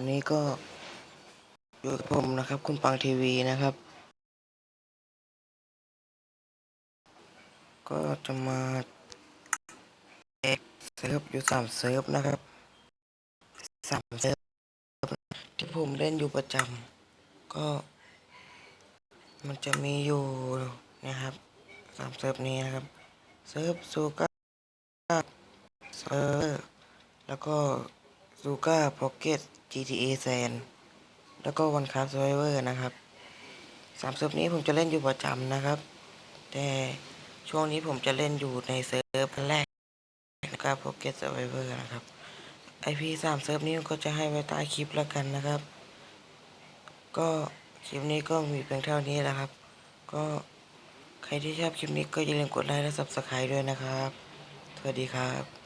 อันนี้ก็อยู่กับผมนะครับ คุณปังทีวีนะครับ ก็จะมาเอกเซิร์ฟอยู่สามเซิร์ฟนะครับสามเซิร์ฟที่ผมเล่นอยู่ประจำก็ มันจะมีอยู่นะครับสามเซิร์ฟนี้นะครับ เซิร์ฟซูก้าเซิร์ฟแล้วก็ ซูก้าพ็อกเก็ต GTA แซนแล้วก็วันคราฟ s ไ r เวอร์นะครับสามเซิร์ฟนี้ผมจะเล่นอยู่ประจำนะครับ แต่ช่วงนี้ผมจะเล่นอยู่ในเซิร์ฟแรกนะครับพ็อกเก็ต s ไ r เวอร์นะครับไอพีสามเซิร์ฟนี้ก็จะให้ไว้ใต้คลิปแล้วกันนะครับ ก็คลิปนี้ก็มีเพียงเท่านี้แหละครับ ก็ใครที่ชอบคลิปนี้ก็อย่าลืมกดไลค์และ subscribe ด้วยนะครับ สวัสดีครับ